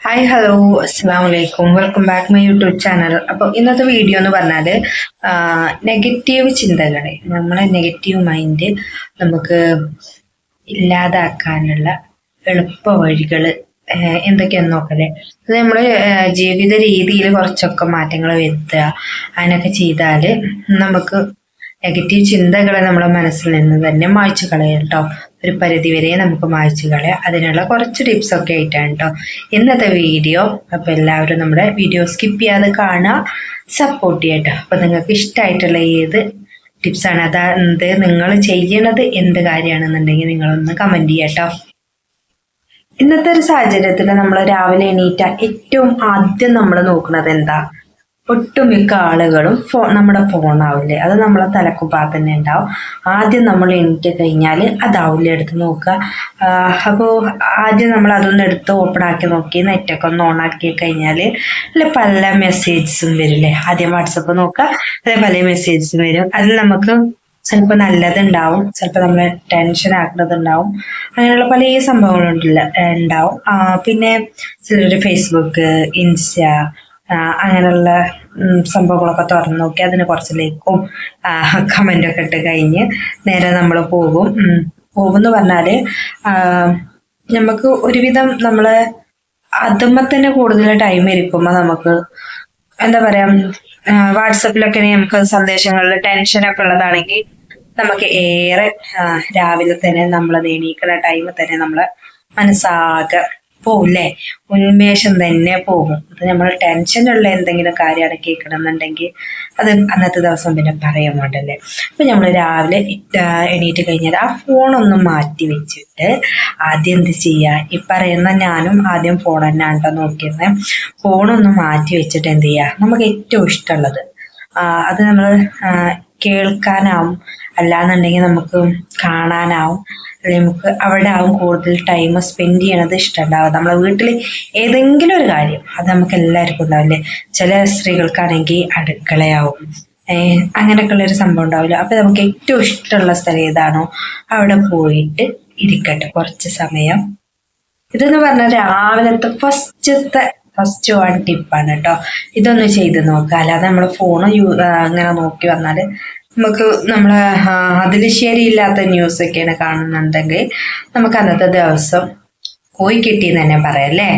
Hi hello അസ്സാം വലൈക്കും welcome back my YouTube channel അപ്പോൾ ഇന്നത്തെ വീഡിയോ എന്ന് പറഞ്ഞാൽ നെഗറ്റീവ് ചിന്തകളെ നമ്മളെ നെഗറ്റീവ് മൈൻഡ് നമുക്ക് ഇല്ലാതാക്കാനുള്ള എളുപ്പ വഴികൾ എന്തൊക്കെയാന്ന് നോക്കല്ലേ? അത് നമ്മൾ ജീവിത രീതിയിൽ കുറച്ചൊക്കെ മാറ്റങ്ങൾ വരുത്തുക അതിനൊക്കെ ചെയ്താൽ നമുക്ക് നെഗറ്റീവ് ചിന്തകളെ നമ്മുടെ മനസ്സിൽ നിന്ന് തന്നെ മായ്ച്ചു കളയാം കേട്ടോ. ഒരു പരിധിവരെ നമുക്ക് മായ്ച്ചു കളയാം. അതിനുള്ള കുറച്ച് ടിപ്സ് ഒക്കെ ആയിട്ടാണ് കേട്ടോ ഇന്നത്തെ വീഡിയോ. അപ്പോൾ എല്ലാവരും നമ്മുടെ വീഡിയോ സ്കിപ്പ് ചെയ്യാതെ കാണുക. സപ്പോർട്ട് ചെയ്യാം കേട്ടോ. അപ്പോൾ നിങ്ങൾക്ക് ഇഷ്ടമായിട്ടുള്ള ഏത് ടിപ്സാണ് അതായത് നിങ്ങൾ ചെയ്യണത് എന്ത് കാര്യമാണെന്നുണ്ടെങ്കിൽ നിങ്ങളൊന്ന് കമന്റ് ചെയ്യാം കേട്ടോ. ഇന്നത്തെ ഒരു സാഹചര്യത്തിൽ നമ്മൾ രാവിലെ എണീറ്റ ഏറ്റവും ആദ്യം നമ്മൾ നോക്കുന്നത് എന്താ? ഒട്ടുമിക്ക ആളുകളും ഫോ നമ്മുടെ ഫോണാവില്ലേ അത് നമ്മളെ തലക്കുപ്പാ തന്നെ ഉണ്ടാവും. ആദ്യം നമ്മൾ എണീറ്റ് കഴിഞ്ഞാൽ അതാവില്ല എടുത്ത് നോക്കുക. അപ്പോൾ ആദ്യം നമ്മൾ അതൊന്ന് എടുത്ത് ഓപ്പൺ ആക്കി നോക്കി നെറ്റൊക്കെ ഒന്ന് ഓൺ ആക്കി കഴിഞ്ഞാൽ അല്ലെ പല മെസ്സേജസും വരില്ലേ ആദ്യം വാട്സപ്പ് നോക്കുക അല്ലെ പല മെസ്സേജസും വരും. അതിൽ നമുക്ക് ചിലപ്പോൾ നല്ലതുണ്ടാവും ചിലപ്പോൾ നമ്മളെ ടെൻഷൻ ആക്കുന്നതുണ്ടാവും. അങ്ങനെയുള്ള പല സംഭവങ്ങളുണ്ടല്ല ഉണ്ടാവും. പിന്നെ ചിലർ ഫേസ്ബുക്ക് ഇൻസ്റ്റ അങ്ങനെയുള്ള സംഭവങ്ങളൊക്കെ തുറന്നു നോക്കി അതിന് കുറച്ച് ലൈക്കും കമന്റൊക്കെ ഇട്ട് കഴിഞ്ഞ് നേരെ നമ്മൾ പോകും. പോകുമെന്ന് പറഞ്ഞാൽ നമുക്ക് ഒരുവിധം നമ്മൾ അതുമ്പോൾ തന്നെ കൂടുതൽ ടൈം ഇരിക്കുമ്പോൾ നമുക്ക് എന്താ പറയാ വാട്സപ്പിലൊക്കെ നമുക്ക് സന്ദേശങ്ങളിൽ ടെൻഷനൊക്കെ ഉള്ളതാണെങ്കിൽ നമുക്ക് ഏറെ രാവിലെ തന്നെ നമ്മൾ നീണീക്കുന്ന ടൈമിൽ തന്നെ നമ്മൾ മനസ്സാകെ പോവില്ലേ? ഉന്മേഷം തന്നെ പോകും. അത് നമ്മൾ ടെൻഷനുള്ള എന്തെങ്കിലും കാര്യമാണ് കേൾക്കണമെന്നുണ്ടെങ്കിൽ അത് അന്നത്തെ ദിവസം പിന്നെ പറയാൻ വേണ്ടല്ലേ? അപ്പം നമ്മൾ രാവിലെ എണീറ്റ് കഴിഞ്ഞാൽ ആ ഫോണൊന്ന് മാറ്റി വെച്ചിട്ട് ആദ്യം എന്ത് ചെയ്യുക ഈ പറയുന്ന ഞാനും ആദ്യം ഫോൺ തന്നെയാണ് നോക്കിയിരുന്നത് ഫോണൊന്ന് മാറ്റി വെച്ചിട്ട് എന്ത് ചെയ്യുക നമുക്ക് ഏറ്റവും ഇഷ്ടമുള്ളത് അത് നമ്മൾ കേൾക്കാനാവും. അല്ലാന്നുണ്ടെങ്കിൽ നമുക്ക് കാണാനാവും. അല്ലെങ്കിൽ നമുക്ക് അവിടെ ആവും കൂടുതൽ ടൈം സ്പെൻഡ് ചെയ്യണത് ഇഷ്ടമുണ്ടാവുക നമ്മളെ വീട്ടിൽ ഏതെങ്കിലും ഒരു കാര്യം അത് നമുക്ക് എല്ലാവർക്കും ഉണ്ടാവില്ലേ ചില സ്ത്രീകൾക്കാണെങ്കിൽ അടുക്കളയാവും. അങ്ങനെയൊക്കെ ഒരു സംഭവം ഉണ്ടാവില്ല. അപ്പോൾ നമുക്ക് ഏറ്റവും ഇഷ്ടമുള്ള സ്ഥലം ഏതാണോ അവിടെ പോയിട്ട് ഇരിക്കട്ടെ. കുറച്ച് സമയം. ഇതെന്ന് പറഞ്ഞാൽ രാവിലത്തെ ഫസ്റ്റത്തെ ഫസ്റ്റ് വൺ ടിപ്പാണ് കേട്ടോ. ഇതൊന്ന് ചെയ്ത് നോക്കുക അല്ലാതെ നമ്മൾ ഫോൺ യൂ അങ്ങനെ നോക്കി വന്നാൽ നമുക്ക് നമ്മൾ അതിൽ ശരിയില്ലാത്ത ന്യൂസൊക്കെയാണ് കാണുന്നുണ്ടെങ്കിൽ നമുക്ക് അന്നത്തെ ദിവസം പോയി കിട്ടിയെന്ന് തന്നെ പറയാം അല്ലേ?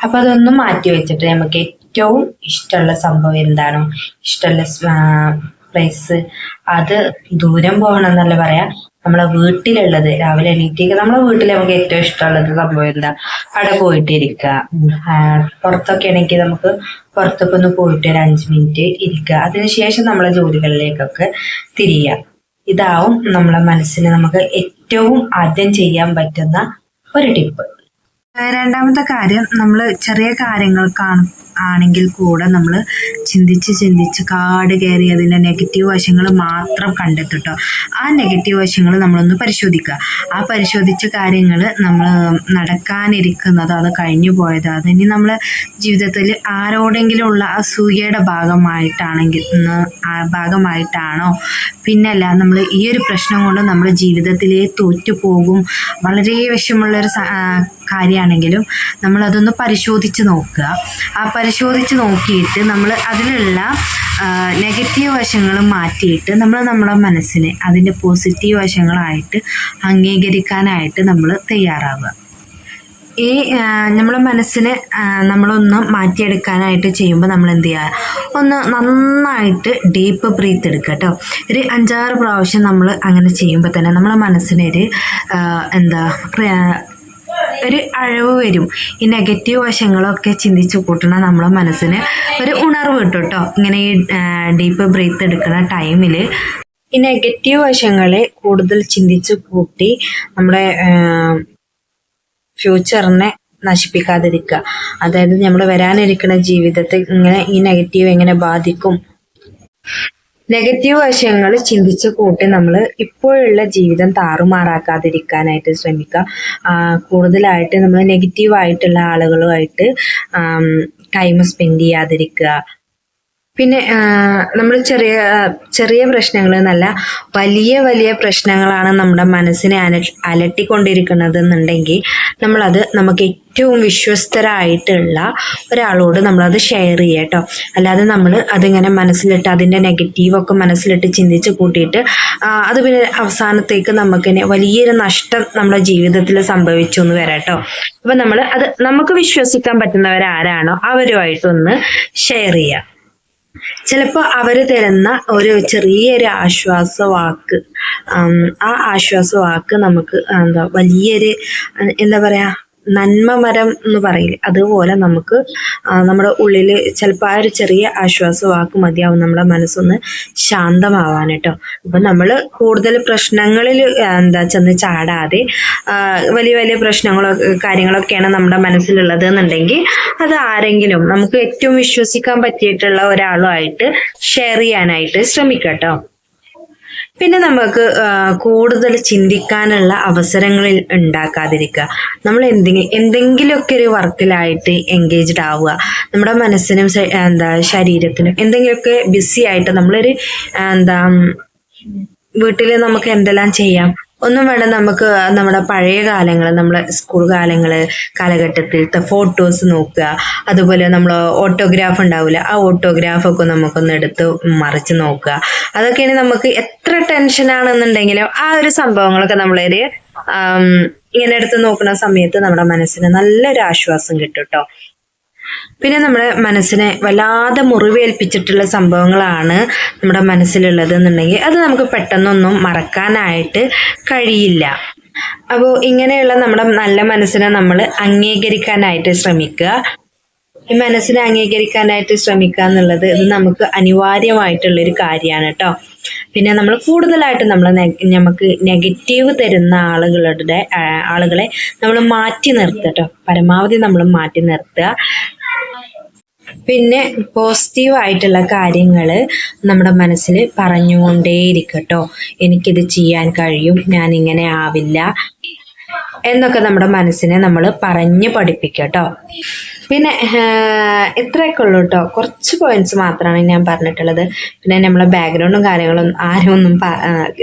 അപ്പൊ അതൊന്നും മാറ്റി വെച്ചിട്ട് നമുക്ക് ഏറ്റവും ഇഷ്ടമുള്ള സംഭവം എന്താണോ? ഇഷ്ടമുള്ള പ്ലേസ് അത് ദൂരം പോകണം എന്നല്ല പറയാ? നമ്മളെ വീട്ടിലുള്ളത്. രാവിലെ എണീറ്റേക്ക് നമ്മളെ വീട്ടിൽ നമുക്ക് ഏറ്റവും ഇഷ്ടമുള്ളത് സംഭവം എന്താ? അവിടെ പോയിട്ടിരിക്കുക പുറത്തൊക്കെ ആണെങ്കിൽ നമുക്ക് പുറത്തൊക്കെ ഒന്ന് പോയിട്ട് ഒരു അഞ്ച് മിനിറ്റ് ഇരിക്കുക അതിനുശേഷം നമ്മളെ ജോലികളിലേക്കൊക്കെ തിരിയുക ഇതാവും നമ്മളെ മനസ്സിന് നമുക്ക് ഏറ്റവും ആദ്യം ചെയ്യാൻ പറ്റുന്ന ഒരു ടിപ്പ്. രണ്ടാമത്തെ കാര്യം നമ്മൾ ചെറിയ കാര്യങ്ങൾ കാണും. ആണെങ്കിൽ കൂടെ നമ്മൾ ചിന്തിച്ച് ചിന്തിച്ച് കാട് കയറി അതിന്റെ നെഗറ്റീവ് വശങ്ങൾ മാത്രം കണ്ടെത്തിട്ടോ ആ നെഗറ്റീവ് വശങ്ങൾ നമ്മളൊന്ന് പരിശോധിക്കുക. ആ പരിശോധിച്ച കാര്യങ്ങൾ നമ്മൾ നടക്കാനിരിക്കുന്നത് അത് കഴിഞ്ഞു പോയത്. അതിനി നമ്മൾ ജീവിതത്തിൽ ആരോടെങ്കിലും ഉള്ള അസൂയയുടെ ഭാഗമായിട്ടാണെങ്കിൽ ഭാഗമായിട്ടാണോ? പിന്നല്ല നമ്മൾ ഈ ഒരു പ്രശ്നം കൊണ്ട് നമ്മൾ ജീവിതത്തിലേ തോറ്റു പോകും. വളരെ വിഷമുള്ളൊരു കാര്യമാണെങ്കിലും നമ്മളതൊന്ന് പരിശോധിച്ച് നോക്കുക. ആ പരിശോധിച്ച് നോക്കിയിട്ട് നമ്മൾ അതിലുള്ള നെഗറ്റീവ് വശങ്ങൾ മാറ്റിയിട്ട് നമ്മൾ നമ്മുടെ മനസ്സിനെ അതിന്റെ പോസിറ്റീവ് വശങ്ങളായിട്ട് അംഗീകരിക്കാനായിട്ട് നമ്മൾ തയ്യാറാവുക. ഈ നമ്മളെ മനസ്സിനെ നമ്മളൊന്ന് മാറ്റിയെടുക്കാനായിട്ട് ചെയ്യുമ്പോൾ നമ്മൾ എന്ത് ചെയ്യുക ഒന്ന് നന്നായിട്ട് ഡീപ്പ് ബ്രീത്ത് എടുക്കുക കേട്ടോ. ഒരു അഞ്ചാറ് പ്രാവശ്യം നമ്മൾ അങ്ങനെ ചെയ്യുമ്പോൾ തന്നെ നമ്മളെ മനസ്സിനൊരു എന്താ ഒരു അഴവ് വരും. ഈ നെഗറ്റീവ് വശങ്ങളൊക്കെ ചിന്തിച്ചു കൂട്ടണം നമ്മളെ മനസ്സിന് ഒരു ഉണർവ് കിട്ടും കേട്ടോ ഇങ്ങനെ ഈ ഡീപ്പ് ബ്രീത്ത് എടുക്കുന്ന ടൈമിൽ ഈ നെഗറ്റീവ് വശങ്ങളെ കൂടുതൽ ചിന്തിച്ചു കൂട്ടി നമ്മുടെ ഫ്യൂച്ചറിനെ നശിപ്പിക്കാതിരിക്കുക. അതായത് നമ്മൾ വരാനിരിക്കുന്ന ജീവിതത്തെ ഇങ്ങനെ ഈ നെഗറ്റീവ് എങ്ങനെ ബാധിക്കും? നെഗറ്റീവ് വശങ്ങൾ ചിന്തിച്ച് കൂട്ടി നമ്മൾ ഇപ്പോഴുള്ള ജീവിതം താറുമാറാക്കാതിരിക്കാനായിട്ട് ശ്രമിക്കുക. കൂടുതലായിട്ട് നമ്മൾ നെഗറ്റീവ് ആയിട്ടുള്ള ആളുകളുമായിട്ട് ടൈം സ്പെൻഡ് ചെയ്യാതിരിക്കുക. പിന്നെ നമ്മൾ ചെറിയ ചെറിയ പ്രശ്നങ്ങൾ എന്നല്ല വലിയ വലിയ പ്രശ്നങ്ങളാണ് നമ്മുടെ മനസ്സിനെ അല അലട്ടിക്കൊണ്ടിരിക്കുന്നത് എന്നുണ്ടെങ്കിൽ നമ്മളത് നമുക്ക് ഏറ്റവും വിശ്വസ്തരായിട്ടുള്ള ഒരാളോട് നമ്മളത് ഷെയർ ചെയ്യുക കേട്ടോ. അല്ലാതെ നമ്മൾ അതിങ്ങനെ മനസ്സിലിട്ട് അതിന്റെ നെഗറ്റീവൊക്കെ മനസ്സിലിട്ട് ചിന്തിച്ച് കൂട്ടിയിട്ട് അത് പിന്നെ അവസാനത്തേക്ക് നമുക്കിനെ വലിയൊരു നഷ്ടം നമ്മുടെ ജീവിതത്തിൽ സംഭവിച്ചു എന്ന് വരാം കേട്ടോ. അപ്പം നമ്മൾ അത് നമുക്ക് വിശ്വസിക്കാൻ പറ്റുന്നവരാരാണോ അവരുമായിട്ടൊന്ന് ഷെയർ ചെയ്യുക. ചിലപ്പോൾ അവർ തരുന്ന ഒരു ചെറിയൊരു ആശ്വാസ വാക്ക് ആ ആശ്വാസ വാക്ക് നമുക്ക് എന്താ വലിയൊരു എന്താ പറയാ നന്മ മരം എന്ന് പറയില്ലേ? അതുപോലെ നമുക്ക് നമ്മുടെ ഉള്ളിൽ ചിലപ്പോൾ ആ ഒരു ചെറിയ ആശ്വാസ വാക്ക് മതിയാവും നമ്മുടെ മനസ്സൊന്ന് ശാന്തമാവാൻ കേട്ടോ അപ്പം നമ്മൾ കൂടുതൽ പ്രശ്നങ്ങളിൽ എന്താ ചെന്ന് ചാടാതെ വലിയ വലിയ പ്രശ്നങ്ങളോ കാര്യങ്ങളൊക്കെയാണ് നമ്മുടെ മനസ്സിലുള്ളത് എന്നുണ്ടെങ്കിൽ അത് ആരെങ്കിലും നമുക്ക് ഏറ്റവും വിശ്വസിക്കാൻ പറ്റിയിട്ടുള്ള ഒരാളുമായിട്ട് ഷെയർ ചെയ്യാനായിട്ട് ശ്രമിക്കാം കേട്ടോ പിന്നെ നമുക്ക് കൂടുതൽ ചിന്തിക്കാനുള്ള അവസരങ്ങളിൽ ഉണ്ടാക്കാതിരിക്കുക. നമ്മൾ എന്തെങ്കിലും എന്തെങ്കിലുമൊക്കെ ഒരു വർക്കിലായിട്ട് എൻഗേജ്ഡ് ആവുക. നമ്മുടെ മനസ്സിനും എന്താ ശരീരത്തിനും എന്തെങ്കിലുമൊക്കെ ബിസി ആയിട്ട് നമ്മളൊരു എന്താ വീട്ടിൽ നമുക്ക് എന്തെല്ലാം ചെയ്യാം? ഒന്നും വേണ്ട നമുക്ക് നമ്മുടെ പഴയ കാലങ്ങൾ നമ്മളെ സ്കൂൾ കാലങ്ങൾ കാലഘട്ടത്തിലത്തെ ഫോട്ടോസ് നോക്കുക. അതുപോലെ നമ്മൾ ഓട്ടോഗ്രാഫ് ഉണ്ടാവില്ല ആ ഓട്ടോഗ്രാഫൊക്കെ നമുക്കൊന്ന് എടുത്ത് മറിച്ച് നോക്കുക. അതൊക്കെയാണ് നമുക്ക് എത്ര ടെൻഷനാണെന്നുണ്ടെങ്കിലും ആ ഒരു സംഭവങ്ങളൊക്കെ നമ്മളൊരു ഇങ്ങനെ എടുത്ത് നോക്കുന്ന സമയത്ത് നമ്മുടെ മനസ്സിന് നല്ലൊരു ആശ്വാസം കിട്ടും കേട്ടോ പിന്നെ നമ്മുടെ മനസ്സിനെ വല്ലാതെ മുറിവേൽപ്പിച്ചിട്ടുള്ള സംഭവങ്ങളാണ് നമ്മുടെ മനസ്സിലുള്ളത് എന്നുണ്ടെങ്കിൽ അത് നമുക്ക് പെട്ടെന്നൊന്നും മറക്കാനായിട്ട് കഴിയില്ല. അപ്പോൾ ഇങ്ങനെയുള്ള നമ്മുടെ നല്ല മനസ്സിനെ നമ്മൾ അംഗീകരിക്കാനായിട്ട് ശ്രമിക്കുക. ഈ മനസ്സിനെ അംഗീകരിക്കാനായിട്ട് ശ്രമിക്കുക എന്നുള്ളത് ഇത് നമുക്ക് അനിവാര്യമായിട്ടുള്ളൊരു കാര്യമാണ് കേട്ടോ. പിന്നെ നമ്മൾ കൂടുതലായിട്ട് നമ്മൾ നമുക്ക് നെഗറ്റീവ് തരുന്ന ആളുകളുടെ ആളുകളെ നമ്മൾ മാറ്റി നിർത്തുക കേട്ടോ. പരമാവധി നമ്മൾ മാറ്റി നിർത്തുക. പിന്നെ പോസിറ്റീവ് ആയിട്ടുള്ള കാര്യങ്ങൾ നമ്മുടെ മനസ്സിൽ പറഞ്ഞുകൊണ്ടേയിരിക്കട്ടോ. എനിക്കിത് ചെയ്യാൻ കഴിയും. ഞാൻ ഇങ്ങനെ ആവില്ല. എന്നൊക്കെ നമ്മുടെ മനസ്സിനെ നമ്മൾ പറഞ്ഞ് പഠിപ്പിക്കുക കേട്ടോ. പിന്നെ ഇത്രയൊക്കെ ഉള്ളൂ കേട്ടോ. കുറച്ച് പോയിന്റ്സ് മാത്രമാണ് ഞാൻ പറഞ്ഞിട്ടുള്ളത്. പിന്നെ നമ്മളെ ബാക്ക്ഗ്രൗണ്ടും കാര്യങ്ങളും ആരും ഒന്നും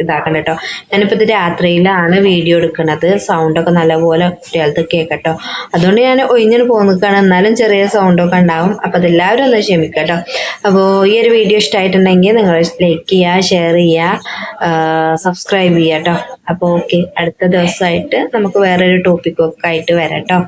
ഇതാക്കണ്ട കേട്ടോ. ഞാനിപ്പോൾ ഇത് രാത്രിയിലാണ് വീഡിയോ എടുക്കുന്നത് സൗണ്ടൊക്കെ നല്ലപോലെ കുട്ടികൾക്ക് കേൾക്കട്ടോ അതുകൊണ്ട് ഞാൻ ഒഴിഞ്ഞിന് പോകുന്നതാണ് എന്നാലും ചെറിയ സൗണ്ടൊക്കെ ഉണ്ടാവും. അപ്പോൾ അതെല്ലാവരും ഒന്ന് ക്ഷമിക്കുക കേട്ടോ. അപ്പോൾ ഈ ഒരു വീഡിയോ ഇഷ്ടമായിട്ടുണ്ടെങ്കിൽ നിങ്ങൾ ലൈക്ക് ചെയ്യുക ഷെയർ ചെയ്യുക സബ്സ്ക്രൈബ് ചെയ്യുക കേട്ടോ. അപ്പോൾ ഓക്കെ അടുത്ത ദിവസമായിട്ട് നമുക്ക് വേറൊരു ടോപ്പിക്കൊക്കെ ആയിട്ട് വരാം കേട്ടോ